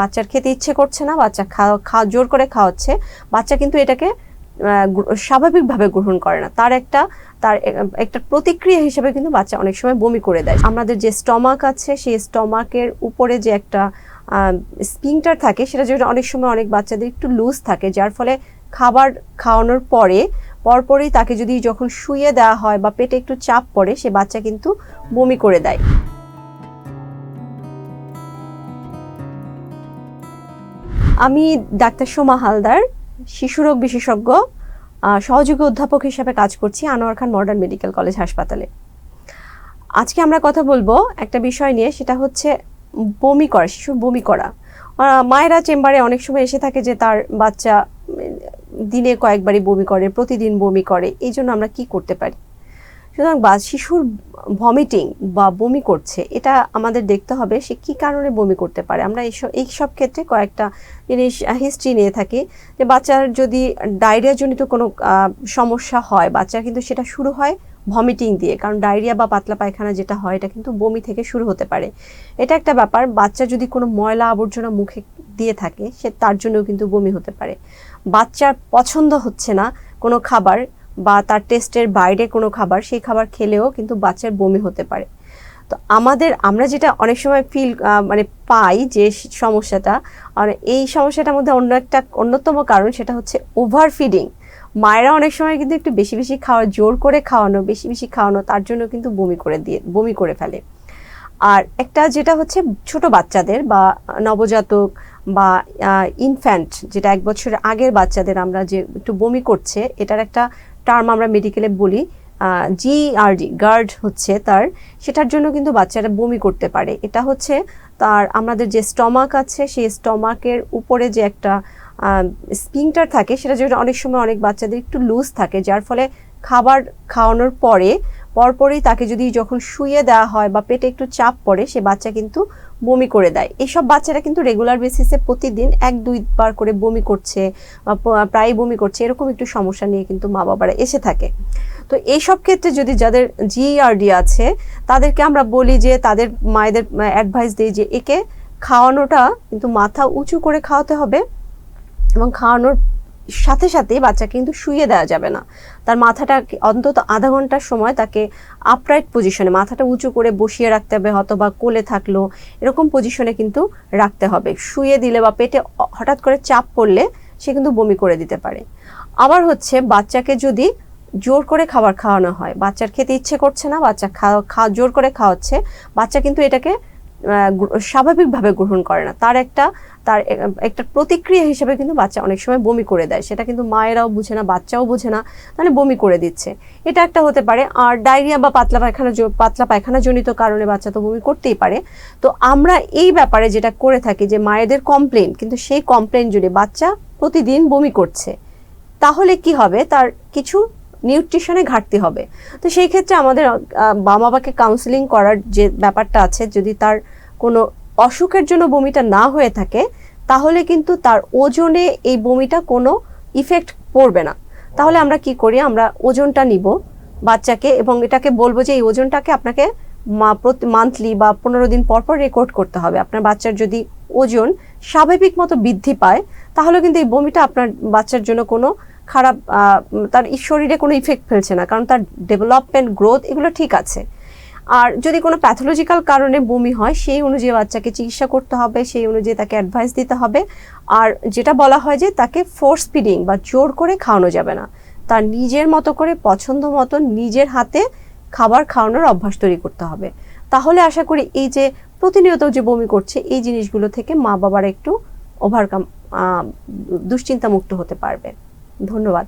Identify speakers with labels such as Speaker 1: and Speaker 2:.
Speaker 1: বাচ্চার খেতে ইচ্ছে করছে না, বাচ্চা খাওয়া জোর করে খাওয়াচ্ছে। বাচ্চা কিন্তু এটাকে স্বাভাবিকভাবে গ্রহণ করে না। তার একটা তার একটা প্রতিক্রিয়া হিসেবে কিন্তু বাচ্চা অনেক সময় বমি করে দেয়। আমাদের যে স্টমাক আছে, সেই স্টমাকের উপরে যে একটা স্পিংটার থাকে, সেটা যেটা অনেক সময় অনেক বাচ্চাদের একটু লুজ থাকে, যার ফলে খাবার খাওয়ানোর পরে, পরপরই তাকে যদি যখন শুয়ে দেওয়া হয় বা পেটে একটু চাপ পড়ে, সে বাচ্চা কিন্তু বমি করে দেয়। আমি ডাক্তার সোমা হালদার শিশুরোগ বিশেষজ্ঞ সহযোগী অধ্যাপক হিসেবে কাজ করছি Anwar Khan modern medical college হাসপাতালে। আজকে আমরা কথা বলব একটা বিষয় নিয়ে, সেটা হচ্ছে বমি করা, শিশুর বমি করা। মায়েরা চেম্বারে অনেক সময় এসে থাকে যে তার বাচ্চা, দিনে কয়েকবারই বমি করে, প্রতিদিন বমি করে, এই জন্য আমরা কি করতে পারি? সুতরাং বা শিশুর ভমিটিং বা বমি করছে, এটা আমাদের দেখতে হবে সে কি কারণে বমি করতে পারে। আমরা এইসব, এই সব ক্ষেত্রে কয়েকটা জিনিস হিস্ট্রি নিয়ে থাকি যে বাচ্চার যদি ডায়রিয়াজনিত কোনো সমস্যা হয়, বাচ্চার কিন্তু সেটা শুরু হয় ভমিটিং দিয়ে, কারণ ডায়রিয়া বা পাতলা পায়খানা যেটা হয়, এটা কিন্তু বমি থেকে শুরু হতে পারে। এটা একটা ব্যাপার, বাচ্চা যদি কোনো ময়লা আবর্জনা মুখে দিয়ে থাকে, সে তার জন্যও কিন্তু বমি হতে পারে। বাচ্চার পছন্দ হচ্ছে না কোনো খাবার বা তার টেস্টের বাইরে কোনো খাবার, সেই খাবার খেলেও কিন্তু বাচ্চার বমি হতে পারে। তো আমাদের, আমরা যেটা অনেক সময় ফিল মানে পাই যে সমস্যাটা, আর এই সমস্যাটার মধ্যে অন্য একটা, অন্যতম কারণ সেটা হচ্ছে ওভার ফিডিং মায়েরা অনেক সময় কিন্তু একটু বেশি বেশি খাওয়া, জোর করে খাওয়ানো, বেশি বেশি খাওয়ানো, তার জন্য কিন্তু বমি করে দিয়ে, বমি করে ফেলে। আর একটা যেটা হচ্ছে ছোট বাচ্চাদের বা নবজাতক বা ইনফ্যান্ট যেটা এক বছরের আগের বাচ্চাদের আমরা যে একটু বমি করছে, এটার একটা টার্ম আমরা মেডিকেলে বলি জিআরডি গার্ড হচ্ছে তার। সেটার জন্য কিন্তু বাচ্চারা বমি করতে পারে। এটা হচ্ছে তার, আমাদের যে স্টমাক আছে, সেই স্টমাকের উপরে যে একটা স্পিংটার থাকে সেটা যেটা অনেক সময় অনেক বাচ্চাদের একটু লুজ থাকে, যার ফলে খাবার খাওয়ানোর পরে পরপরই তাকে যদি যখন শুয়ে দেওয়া হয় বা পেটে একটু চাপ পড়ে, সে বাচ্চা কিন্তু বমি করে দেয়। এইসব বাচ্চারা কিন্তু রেগুলার বেসিসে প্রতিদিন এক দুইবার করে বমি করছে বা প্রায় বমি করছে, এরকম একটু সমস্যা নিয়ে কিন্তু মা বাবারা এসে থাকে। তো এইসব ক্ষেত্রে যদি যাদের জিইআরডি আছে, তাদেরকে আমরা বলি যে তাদের মায়েদের অ্যাডভাইস দিই যে একে খাওয়ানোটা কিন্তু মাথা উঁচু করে খাওয়াতে হবে এবং খাওয়ানোর সাথে সাথে বাচ্চাকে কিন্তু শুয়ে দেওয়া যাবে না। তার মাথাটা অন্তত আধা ঘণ্টার সময় তাকে আপরাইট পজিশনে মাথাটা উঁচু করে বসিয়ে রাখতে হবে হয়তো বা কোলে থাকল, এরকম পজিশনে কিন্তু রাখতে হবে। শুয়ে দিলে বা পেটে হঠাৎ করে চাপ পড়লে সে কিন্তু বমি করে দিতে পারে। আবার হচ্ছে বাচ্চাকে যদি জোর করে খাবার খাওয়ানো হয়, বাচ্চার খেতে ইচ্ছে করছে না, বাচ্চা খাওয়া জোর করে খাওয়াচ্ছে, বাচ্চা কিন্তু এটাকে স্বাভাবিকভাবে গ্রহণ করে না। তার একটা তার একটা প্রতিক্রিয়া হিসেবে কিন্তু বাচ্চা অনেক সময় বমি করে দেয়। সেটা কিন্তু মায়েরাও বুঝে না, বাচ্চাও বুঝে না, তাহলে বমি করে দিচ্ছে। এটা একটা হতে পারে। আর ডায়রিয়া বা পাতলা পায়খানা পাতলা পায়খানা জনিত কারণে বাচ্চা তো বমি করতেই পারে। তো আমরা এই ব্যাপারে যেটা করে থাকি যে, মায়েদের কমপ্লেন, কিন্তু সেই কমপ্লেন জুড়ে বাচ্চা প্রতিদিন বমি করছে, তাহলে কি হবে? তার কিছু নিউট্রিশনে ঘাটতি হবে। তো সেই ক্ষেত্রে আমাদের মা বাবাকে কাউন্সিলিং করার যে ব্যাপারটা আছে, যদি তার কোনো অসুখের জন্য বমিটা না হয়ে থাকে, তাহলে কিন্তু তার ওজনে এই বমিটা কোনো ইফেক্ট পড়বে না। তাহলে আমরা কি করি, আমরা ওজনটা নিব বাচ্চাকে এবং এটাকে বলব যে এই ওজনটাকে আপনাকে মা- প্রতি মান্থলি বা পনেরো দিন পর পর রেকর্ড করতে হবে। আপনার বাচ্চার যদি ওজন স্বাভাবিক মতো বৃদ্ধি পায়, তাহলে কিন্তু এই বমিটা আপনার বাচ্চার জন্য কোনো খারাপ তার শরীরে কোনো ইফেক্ট ফেলছে না, কারণ তার ডেভেলপমেন্ট গ্রোথ এগুলো ঠিক আছে। আর যদি কোনো প্যাথোলজিক্যাল কারণে বমি হয়, সেই অনুযায়ী বাচ্চাকে চিকিৎসা করতে হবে, সেই অনুযায়ী তাকে অ্যাডভাইস দিতে হবে। আর যেটা বলা হয় যে তাকে ফোর্স ফিডিং বা জোর করে খাওয়ানো যাবে না। তার নিজের মতো করে, পছন্দ মতো নিজের হাতে খাবার খাওয়ানোর অভ্যাস তৈরি করতে হবে। তাহলে আশা করি এই যে প্রতিনিয়ত যে বমি করছে, এই জিনিসগুলো থেকে মা বাবার একটু ওভারকাম দুশ্চিন্তা মুক্ত হতে পারবে। ধন্যবাদ।